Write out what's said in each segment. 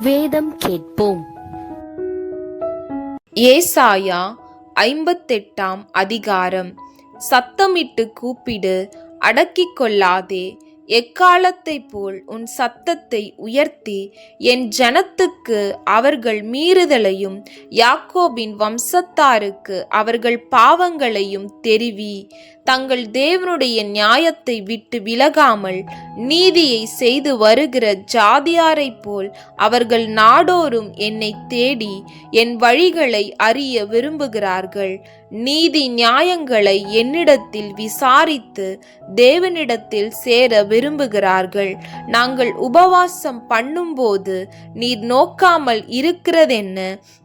வேதம் கேட்போம். ஏசாயா ஐம்பத்தெட்டாம் அதிகாரம். சத்தமிட்டு கூப்பிடு அடக்கிக் கொள்ளாதே எக்காலத்தைப் போல் உன் சத்தத்தை உயர்த்தி என் ஜனத்துக்கு அவர்கள் மீறுதலையும் யாக்கோபின் வம்சத்தாருக்கு அவர்கள் பாவங்களையும் தெரிவி. தங்கள் தேவனுடைய நியாயத்தை விட்டு விலகாமல் நீதியை செய்து வருகிற ஜாதியாரைப் போல் அவர்கள் நாடோறும் என்னை தேடி என் வழிகளை அறிய விரும்புகிறார்கள். நீதி நியாயங்களை என்னிடத்தில் விசாரித்து தேவனிடத்தில் சேர விரும்புகிறார்கள். நாங்கள் உபவாசம் பண்ணும்போது நீர் நோக்காமல் இருக்கிறதென்ன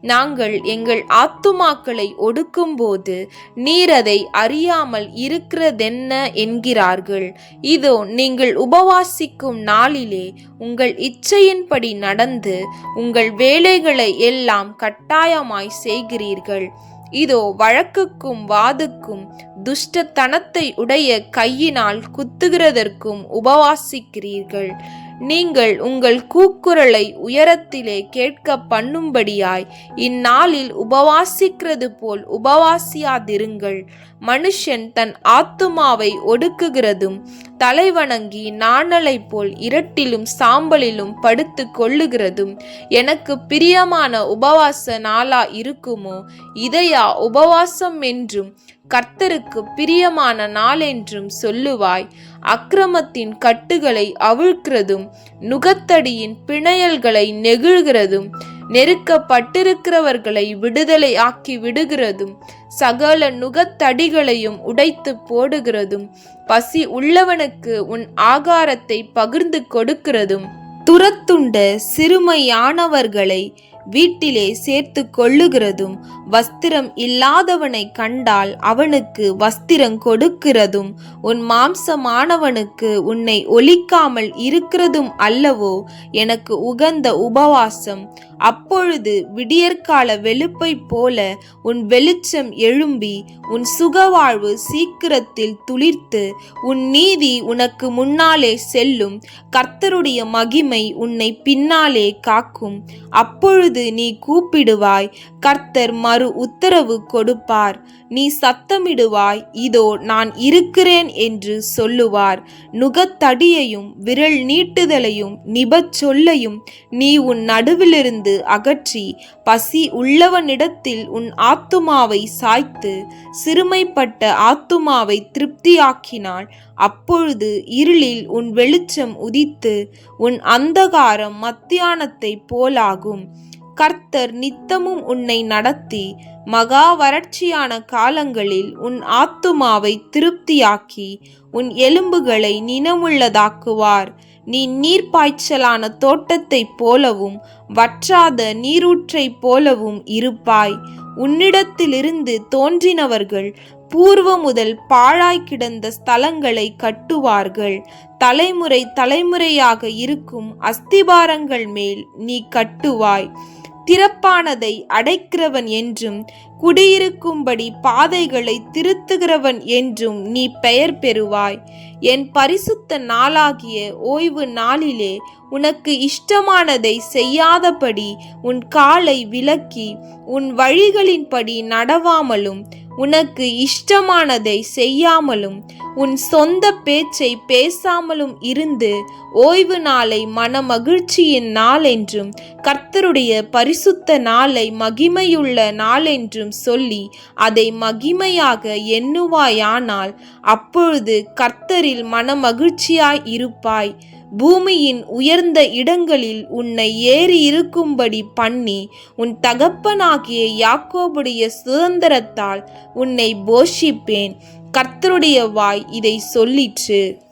நாங்கள் எங்கள் ஆத்துமாக்களை ஒடுக்கும்போது நீர் அதை அறியாமல் இருக்கிறதென்ன என்கிறார்கள். இதோ நீங்கள் உபவாசிக்கும் நாளிலே உங்கள் இச்சையின்படி நடந்து உங்கள் வேலைகளை எல்லாம் கட்டாயமாய் செய்கிறீர்கள். இதோ வழக்குக்கும் வாதுக்கும் துஷ்டத்தனத்தை உடைய கையினால் குத்துகிறதற்கும் உபவாசிக்கிறீர்கள். நீங்கள் உங்கள் கூக்குரலை உயரத்திலே கேட்க பண்ணும்படியாய் இந்நாளில் உபவாசிக்கிறது போல் உபவாசியாதிருங்கள். மனுஷன் தன் ஆத்துமாவை ஒடுக்குகிறதும் தலைவணங்கி நாணலை போல் இரட்டிலும் சாம்பலிலும் படுத்து கொள்ளுகிறதும் எனக்கு பிரியமான உபவாச நாளா இருக்குமோ? இதையா உபவாசம் என்றும் கர்த்தருக்கு பிரியமான நாளென்றும் சொல்லுவாய். அக்கிரமத்தின் கட்டுகளை அவிழ்க்கிறதும் நுகத்தடியின் பிணையல்களை நெகிழ்கிறதும் நெருக்கப்பட்டிருக்கிறவர்களை விடுதலை ஆக்கி விடுகிறதும் சகல நுகத்தடிகளையும் உடைத்து போடுகிறதும் பசி உள்ளவனுக்கு உன் ஆகாரத்தை பகிர்ந்து கொடுக்கிறதும் துரத்துண்ட சிறுமையானவர்களை வீட்டிலே சேர்த்து கொள்ளுகிறதும் வஸ்திரம் இல்லாதவனை கண்டால் அவனுக்கு வஸ்திரம் கொடுக்கிறதும் உன் மாம்சமானவனுக்கு உன்னை ஒலிக்காமல் இருக்கிறதும் அல்லவோ எனக்கு உகந்த உபவாசம் அப்பொழுது விடியற்கால வெளுப்பை போல உன் வெளிச்சம் எழும்பி உன் சுகவாழ்வு சீக்கிரத்தில் துளிர்த்து உன் நீதி உனக்கு முன்னாலே செல்லும். கர்த்தருடைய மகிமை உன்னை பின்னாலே காக்கும். அப்பொழுது நீ கூப்பிடுவாய் கர்த்தர் மறு உத்தரவு கொடுப்பார். நீ சத்தமிடுவாய் இதோ நான் இருக்கிறேன் என்று சொல்லுவார். நுகத்தடியையும் விரல் நீட்டுதலையும் நிபச் சொல்லையும் நீ உன் நடுவிலிருந்து அகற்றி பசி உள்ளவனிடத்தில் உன் ஆத்துமாவை சாய்த்து சிறுமைப்பட்ட ஆத்துமாவை திருப்தியாக்கினாள். அப்பொழுது இருளில் உன் வெளிச்சம் உதித்து உன் அந்தகாரம் மத்தியானத்தைப் போலாகும். கர்த்தர் நித்தமும் உன்னை நடத்தி மகா வறட்சியான காலங்களில் உன் ஆத்துமாவை திருப்தியாக்கி உன் எலும்புகளை நினமுள்ளதாக்குவார். நீ நீர்ப்பாய்ச்சலான தோட்டத்தைப் போலவும் வற்றாத நீரூற்றைப் போலவும் இருப்பாய். உன்னிடத்திலிருந்து தோன்றினவர்கள் பூர்வ முதல் பாழாய் கிடந்த ஸ்தலங்களை கட்டுவார்கள். தலைமுறை தலைமுறையாக இருக்கும் அஸ்திபாரங்கள் மேல் நீ கட்டுவாய். திறப்பானதை அடைக்கிறவன் என்றும் குடியிருக்கும்படி பாதைகளை திருத்துகிறவன் என்றும் நீ பெயர் பெறுவாய். என் பரிசுத்த நாளாகிய ஓய்வு நாளிலே உனக்கு இஷ்டமானதை செய்யாதபடி உன் காலை விலக்கி உன் வழிகளின்படி நடவாமலும் உனக்கு இஷ்டமானதை செய்யாமலும் உன் சொந்த பேச்சை பேசாமலும் இருந்து ஓய்வு நாளை மன மகிழ்ச்சியின் நாள் என்றும் கர்த்தருடைய பரிசுத்த நாளை மகிமையுள்ள நாள் என்றும் சொல்லி அதை மகிமையாக எண்ணுவாயானால் அப்பொழுது கர்த்தரில் மன மகிழ்ச்சியாய் இருப்பாய். பூமியின் உயர்ந்த இடங்களில் உன்னை ஏறி இருக்கும்படி பண்ணி உன் தகப்பனாகிய யாக்கோபுடைய சுதந்திரத்தால் உன்னை போஷிப்பேன். கர்த்தருடைய வாய் இதை சொல்லிற்று.